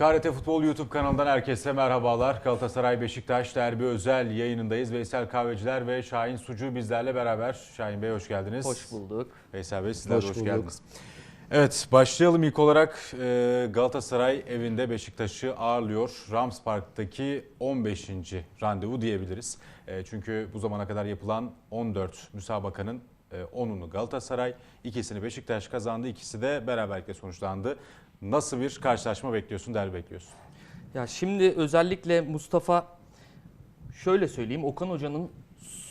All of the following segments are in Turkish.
KRT Futbol YouTube kanalından herkese merhabalar. Galatasaray Beşiktaş derbi özel yayınındayız. Veysel Kahveciler ve Şahin Sucu bizlerle beraber. Şahin Bey hoş geldiniz. Hoş bulduk. Veysel Bey sizler de Hoş hoş bulduk. geldiniz. Evet başlayalım ilk olarak e, Galatasaray evinde Beşiktaş'ı ağırlıyor. Rams Park'taki 15. randevu diyebiliriz. E, Çünkü bu zamana kadar yapılan 14 müsabakanın e, 10'unu Galatasaray, ikisini Beşiktaş kazandı, ikisi de beraberlikle sonuçlandı. Nasıl bir karşılaşma bekliyorsun, derbi bekliyorsun? Ya şimdi özellikle Mustafa şöyle söyleyeyim Okan Hoca'nın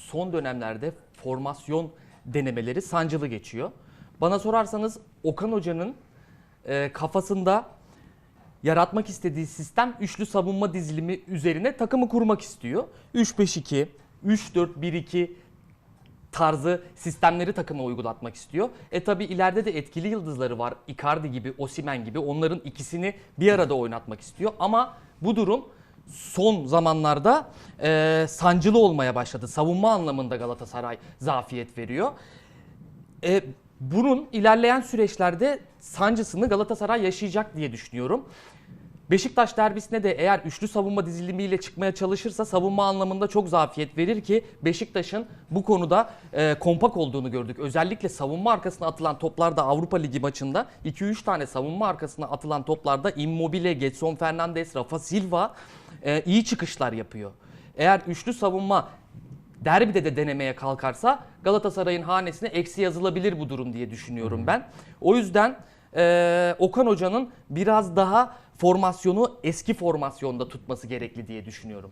son dönemlerde formasyon denemeleri sancılı geçiyor. Bana sorarsanız Okan Hoca'nın e, kafasında yaratmak istediği sistem üçlü savunma dizilimi üzerine takımı kurmak istiyor. 3-5-2, 3-4-1-2 tarzı sistemleri takıma uygulatmak istiyor. E tabi ileride de etkili yıldızları var. Icardi gibi, Osimen gibi. Onların ikisini bir arada oynatmak istiyor. Ama bu durum son zamanlarda e, sancılı olmaya başladı. Savunma anlamında Galatasaray zafiyet veriyor. E, bunun ilerleyen süreçlerde sancısını Galatasaray yaşayacak diye düşünüyorum. Beşiktaş derbisine de eğer üçlü savunma dizilimiyle çıkmaya çalışırsa savunma anlamında çok zafiyet verir ki Beşiktaş'ın bu konuda e, kompak olduğunu gördük. Özellikle savunma arkasına atılan toplarda Avrupa Ligi maçında 2-3 tane savunma arkasına atılan toplarda Immobile, Getson Fernandes, Rafa Silva e, iyi çıkışlar yapıyor. Eğer üçlü savunma derbide de denemeye kalkarsa Galatasaray'ın hanesine eksi yazılabilir bu durum diye düşünüyorum ben. O yüzden e, Okan Hoca'nın biraz daha formasyonu eski formasyonda tutması gerekli diye düşünüyorum.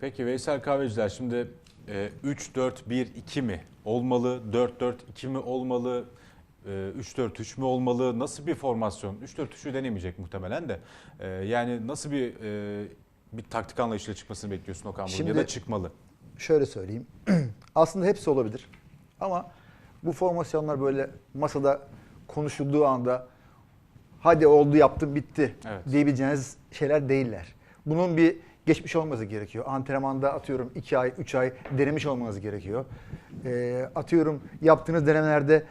Peki Veysel Kahveciler şimdi e, 3-4-1-2 mi olmalı, 4-4-2 mi olmalı, e, 3-4-3 mü olmalı? Nasıl bir formasyon? 3-4-3'ü denemeyecek muhtemelen de. E, Yani nasıl bir e, bir taktik anlayışıyla çıkmasını bekliyorsun Okan Buruk'un ya da Şimdi- çıkmalı? Şöyle söyleyeyim. Aslında hepsi olabilir. Ama bu formasyonlar böyle masada konuşulduğu anda hadi oldu yaptım bitti Evet. diyebileceğiniz şeyler değiller. Bunun bir geçmiş olması gerekiyor. Antrenmanda atıyorum 2 ay, 3 ay denemiş olmanız gerekiyor. Ee, atıyorum yaptığınız denemelerde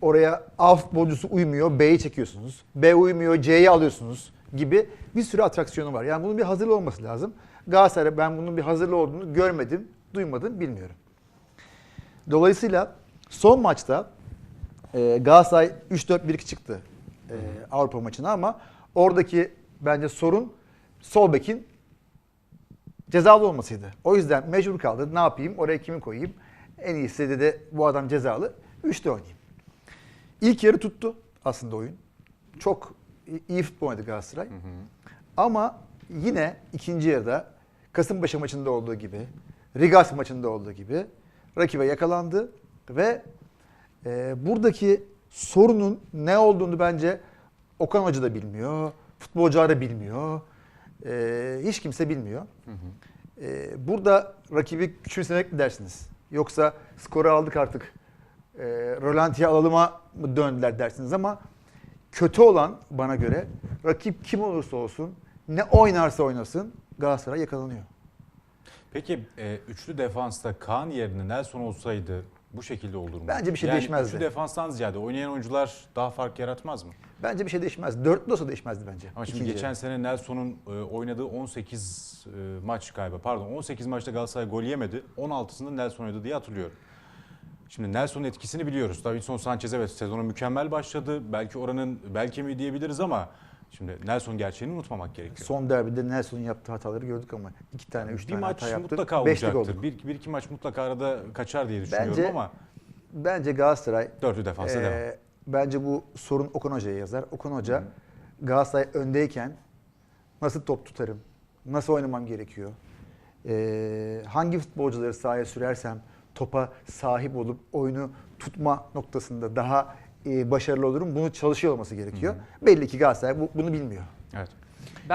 oraya A futbolcusu uymuyor, B'yi çekiyorsunuz. B uymuyor, C'yi alıyorsunuz gibi bir sürü atraksiyonu var. Yani bunun bir hazırlığı olması lazım. Galatasaray ben bunun bir hazırlığı olduğunu görmedim, duymadım, bilmiyorum. Dolayısıyla son maçta e, Galatasaray 3-4-1-2 çıktı e, Avrupa maçına ama oradaki bence sorun sol bekin cezalı olmasıydı. O yüzden mecbur kaldı. Ne yapayım? Oraya kimi koyayım? En iyisi dedi bu adam cezalı. 3'te oynayayım. İlk yarı tuttu aslında oyun. Çok iyi futbol oynadı Galatasaray. Ama yine ikinci yarıda Kasımpaşa maçında olduğu gibi, Rigas maçında olduğu gibi rakibe yakalandı ve e, buradaki sorunun ne olduğunu bence Okan Hoca da bilmiyor, futbolcular da bilmiyor, e, hiç kimse bilmiyor. E, burada rakibi küçümsemek mi dersiniz? Yoksa skoru aldık artık, e, Rolanti'ye alıma mı döndüler dersiniz ama kötü olan bana göre rakip kim olursa olsun, ne oynarsa oynasın Galatasaray yakalanıyor. Peki e, üçlü defansta Kaan yerine Nelson olsaydı bu şekilde olur mu? Bence bir şey yani değişmezdi. Üçlü defanstan ziyade oynayan oyuncular daha fark yaratmaz mı? Bence bir şey değişmez. Dörtlü olsa değişmezdi bence. Ama şimdi İkinci geçen sene Nelson'un e, oynadığı 18 e, maç galiba pardon 18 maçta Galatasaray gol yemedi. 16'sında Nelson oynadı diye hatırlıyorum. Şimdi Nelson'un etkisini biliyoruz. Davinson Sanchez evet sezona mükemmel başladı. Belki oranın belki mi diyebiliriz ama şimdi Nelson gerçeğini unutmamak gerekiyor. Son derbide Nelson'un yaptığı hataları gördük ama iki tane, üç bir tane maç hata yaptı. mutlaka Beşlik olacaktır. oldu. Bir, bir iki maç mutlaka arada kaçar diye düşünüyorum Bence ama Bence Galatasaray dörtlü defansa Ee, devam. Bence bu sorun Okan Hoca'ya yazar. Okan Hoca Galatasaray öndeyken nasıl top tutarım, nasıl oynamam gerekiyor, ee, hangi futbolcuları sahaya sürersem topa sahip olup oyunu tutma noktasında daha e, başarılı olurum. Bunu çalışıyor olması gerekiyor. Belli ki Galatasaray bu- bunu bilmiyor. Evet.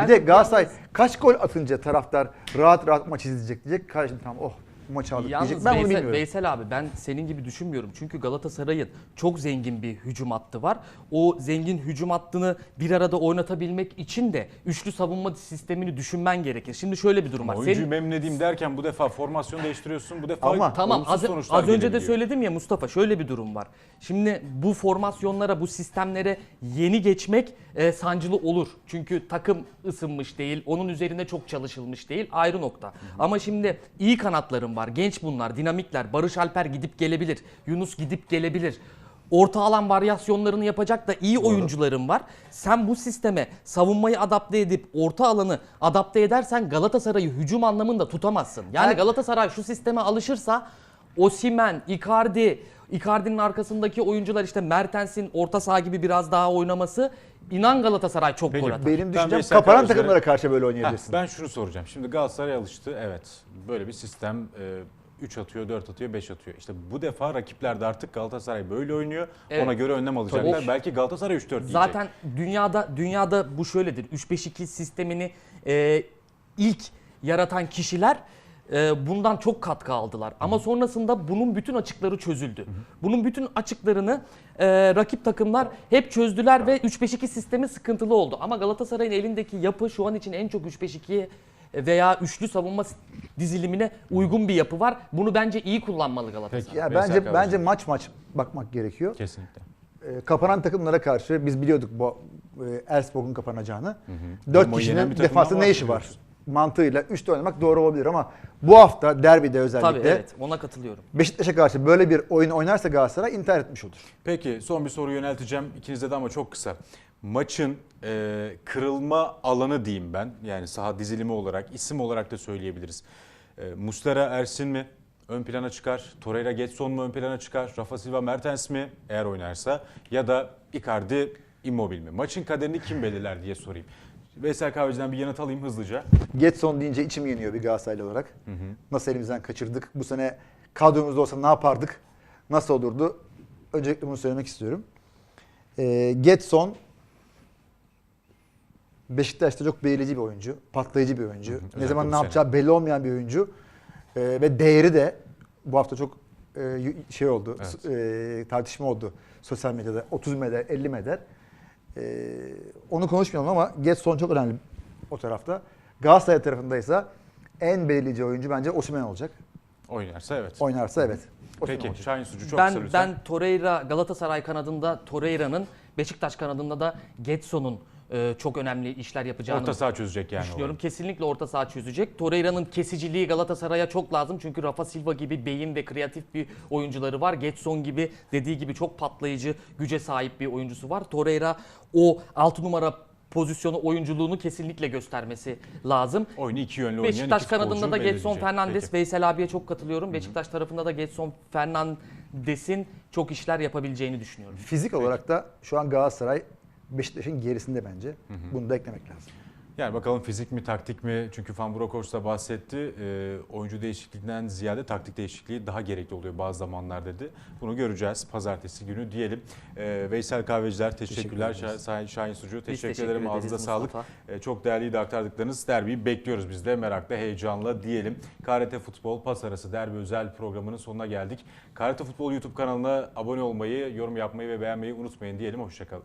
bir de Galatasaray kaç gol atınca taraftar rahat rahat maç izleyecek diyecek. Kardeşim tamam oh maçı aldık Yalnız diyecek. Ben bunu Veysel, bilmiyorum. Veysel abi ben senin gibi düşünmüyorum. Çünkü Galatasaray'ın çok zengin bir hücum hattı var. O zengin hücum hattını bir arada oynatabilmek için de üçlü savunma sistemini düşünmen gerekir. Şimdi şöyle bir durum var. Oyuncuyu Senin- memnun edeyim derken bu defa formasyon değiştiriyorsun. Bu defa Ama- Tamam olumsuz az, sonuçlar az önce de gelebiliyor. söyledim ya Mustafa şöyle bir durum var. Şimdi bu formasyonlara bu sistemlere yeni geçmek e, sancılı olur. Çünkü takım ısınmış değil, onun üzerine çok çalışılmış değil ayrı nokta. Ama şimdi iyi kanatlarım var, genç bunlar, dinamikler. Barış Alper gidip gelebilir, Yunus gidip gelebilir. Orta alan varyasyonlarını yapacak da iyi oyuncularım var. Sen bu sisteme savunmayı adapte edip orta alanı adapte edersen Galatasaray'ı hücum anlamında tutamazsın. Yani Evet. Galatasaray şu sisteme alışırsa Osimen, Icardi, Icardi'nin arkasındaki oyuncular işte Mertens'in orta saha gibi biraz daha oynaması inan Galatasaray çok Peki, gol atar. Benim Ben düşüncem Veysel kapanan takımlara karşı böyle oynayabilirsin. ben şunu soracağım. Şimdi Galatasaray alıştı. Evet. Böyle bir sistem 3 atıyor, 4 atıyor, 5 atıyor. İşte bu defa rakipler de artık Galatasaray böyle oynuyor. Evet. Ona göre önlem alacaklar. Tabii. Belki Galatasaray 3-4 diyecek. Zaten dünyada dünyada bu şöyledir. 3-5-2 sistemini e, ilk yaratan kişiler e, bundan çok katkı aldılar. Ama sonrasında bunun bütün açıkları çözüldü. Bunun bütün açıklarını e, rakip takımlar hep çözdüler ve 3-5-2 sistemi sıkıntılı oldu. Ama Galatasaray'ın elindeki yapı şu an için en çok 3-5-2'ye veya üçlü savunma dizilimine uygun bir yapı var. Bunu bence iyi kullanmalı Galatasaray. Peki. Ya bence Karagözer. bence maç maç bakmak gerekiyor. Kesinlikle. Ee, kapanan takımlara karşı biz biliyorduk bu e, kapanacağını. Bombayı 4 yenen kişinin defansı ne işi var? bahsediyoruz. Mantığıyla 3'te oynamak doğru olabilir ama bu hafta derbide özellikle Tabii evet ona katılıyorum. Beşiktaş'a karşı böyle bir oyun oynarsa Galatasaray intihar etmiş olur. Peki son bir soru yönelteceğim ikinize de ama çok kısa. Maçın e, kırılma alanı diyeyim ben. Yani saha dizilimi olarak, isim olarak da söyleyebiliriz. E, Muslera Ersin mi ön plana çıkar? Torreira Getson mu ön plana çıkar? Rafa Silva Mertens mi eğer oynarsa? Ya da Icardi Immobile mi? Maçın kaderini kim belirler diye sorayım. Veysel Kahveci'den bir yanıt alayım hızlıca. Getson deyince içim yeniyor bir Galatasaraylı olarak. Nasıl elimizden kaçırdık? Bu sene kadromuzda olsa ne yapardık? Nasıl olurdu? Öncelikle bunu söylemek istiyorum. Ee, Getson Beşiktaş'ta çok belirleyici bir oyuncu. Patlayıcı bir oyuncu. ne özellikle zaman bu ne sene. yapacağı belli olmayan bir oyuncu. Ee, ve değeri de bu hafta çok e, şey oldu. Evet. e, tartışma oldu sosyal medyada. 30 meder, 50 meder. Ee, onu konuşmayalım ama Getson çok önemli o tarafta. Galatasaray tarafındaysa en belirleyici oyuncu bence Osimhen olacak. Oynarsa evet. Oynarsa evet. Osimhen Peki olacak. Şahin Sucu çok kısa ben lütfen. ben Torreira Galatasaray kanadında Torreira'nın Beşiktaş kanadında da Getson'un e, çok önemli işler yapacağını Orta saha çözecek yani. düşünüyorum. Kesinlikle orta saha çözecek. Torreira'nın kesiciliği Galatasaray'a çok lazım. Çünkü Rafa Silva gibi beyin ve kreatif bir oyuncuları var. Getson gibi dediği gibi çok patlayıcı güce sahip bir oyuncusu var. Torreira o 6 numara pozisyonu oyunculuğunu kesinlikle göstermesi lazım. Oyunu iki yönlü oynayan Beşiktaş iki kanadında da Getson. Fernandes, Peki. Veysel abiye çok katılıyorum. Beşiktaş tarafında da Getson Fernandes'in çok işler yapabileceğini düşünüyorum. Fizik olarak da şu an Galatasaray Beşiktaş'ın gerisinde bence. Bunu da eklemek lazım. Yani bakalım fizik mi taktik mi? Çünkü Van Bronckhorst da bahsetti. Ee, oyuncu değişikliğinden ziyade taktik değişikliği daha gerekli oluyor bazı zamanlar dedi. Bunu göreceğiz pazartesi günü diyelim. Ee, Veysel Kahveciler teşekkürler. Teşekkür ederiz. Şah- Şahin Sucu teşekkür, teşekkür ederim. Ağzınıza Mustafa. sağlık. Ee, çok değerliydi aktardıklarınız. Derbiyi bekliyoruz biz de merakla, heyecanla diyelim. KRT Futbol Pas Arası Derbi özel programının sonuna geldik. KRT Futbol YouTube kanalına abone olmayı, yorum yapmayı ve beğenmeyi unutmayın diyelim. Hoşçakalın.